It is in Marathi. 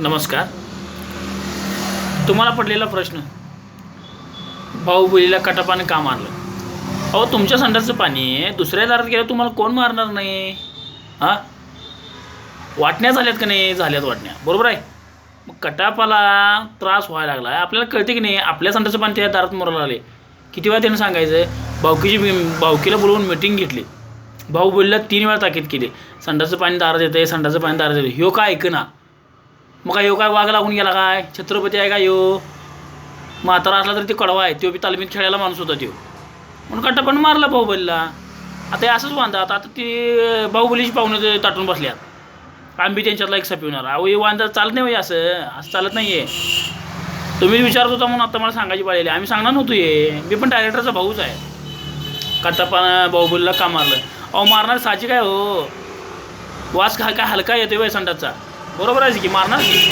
नमस्कार. तुम्हाला पडलेला प्रश्न. भाऊबलीला कटापाने का मारलं? अहो तुमच्या संडासचं पाणी दुसऱ्या दारात गेलं तुम्हाला कोण मारणार नाही? हां? वाटण्या झाल्यात का नाही? झाल्यात वाटण्या. बरोबर आहे? मग कटापाला त्रास व्हायला लागला आपल्याला कळते की नाही आपल्या संडासचं पाणी त्या दारात मरायला आले किती वेळा त्यानं सांगायचं भाऊकीची भाऊकीला बोलवून मिटिंग घेतली. भाऊ बोलला तीन वेळा ताकीद केली. संडाचं पाणी दारात येतं संडाचं पाणी दारात येतं ह्यो काय ऐक ना मग काय ह्यो काय वाघ लागून गेला काय? छत्रपती आहे का ह्यो? म्हातारा असला तरी ते कडवा आहे. तो बी तालमीत खेळायला माणूस होता त्यो. म्हणून कट्टा पण मारला बाहुबलीला. आता हे असंच वांदा. आता ती बाहुबलीची पाहुणे ते ताटून बसल्यात. आंबी त्यांच्यातला एक सपिवणार अहो हे वांदा चालत नाही असं. असं चालत नाही आहे तुम्ही विचारत होता म्हणून आता मला सांगायची पाहिजे आम्ही सांगणार नव्हतो हे. मी पण डायरेक्टरचा भाऊच आहे. कट्टापा बाहुबलीला का मारलं? अहो मारणार साची काय हो. वास खा काय हलका येतो वय संडाचा बरोबर आहे की मारणार. की